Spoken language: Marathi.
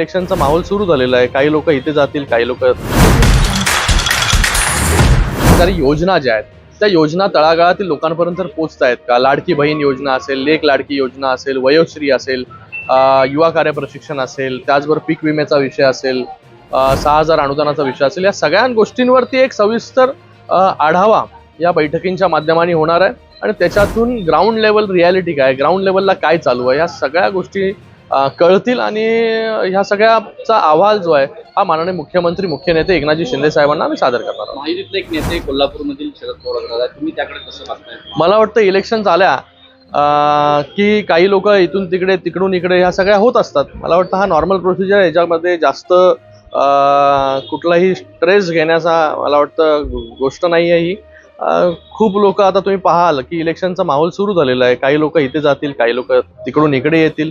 इलेक्शनचा माहोल सुरू झालेला आहे. काही लोक इथे जातील काही लोक सरकारी योजना ज्या आहेत त्या योजना तळागाळातील लोकांपर्यंत पोहोचत आहेत का? लाडकी बहीण योजना असेल लेख लाडकी योजना असेल वयोश्री असेल युवा कार्य प्रशिक्षण असेल त्याचबरोबर पीक विम्याचा विषय असेल सहा हजार अनुदानाचा विषय असेल या सगळ्या गोष्टींवरती एक सविस्तर आढावा या बैठकींच्या माध्यमाने होणार आहे. आणि त्याच्यातून ग्राउंड लेवल रियालिटी काय ग्राउंड लेवलला काय चालू आहे? या सगळ्या गोष्टी कळतील आणि ह्या सगळ्याचा अहवाल जो आहे हा माननीय मुख्यमंत्री मुख्य नेते एकनाथजी शिंदे साहेबांना आम्ही सादर करणार आहोत. एक नेते कोल्हापूरमधील शरद पवार. तुम्ही त्याकडे कसं बघताय? मला वाटतं इलेक्शन झाल्या की काही लोक इथून तिकडे तिकडून इकडे ह्या सगळ्या होत असतात. मला वाटतं हा नॉर्मल प्रोसिजर याच्यामध्ये जास्त कुठलाही स्ट्रेस घेण्याचा मला वाटतं गोष्ट नाही आहे ही खूप लोक आता तुम्ही पाहाल की इलेक्शनचा माहोल सुरू झालेला आहे. काही लोक इथे जातील काही लोक तिकडून इकडे येतील.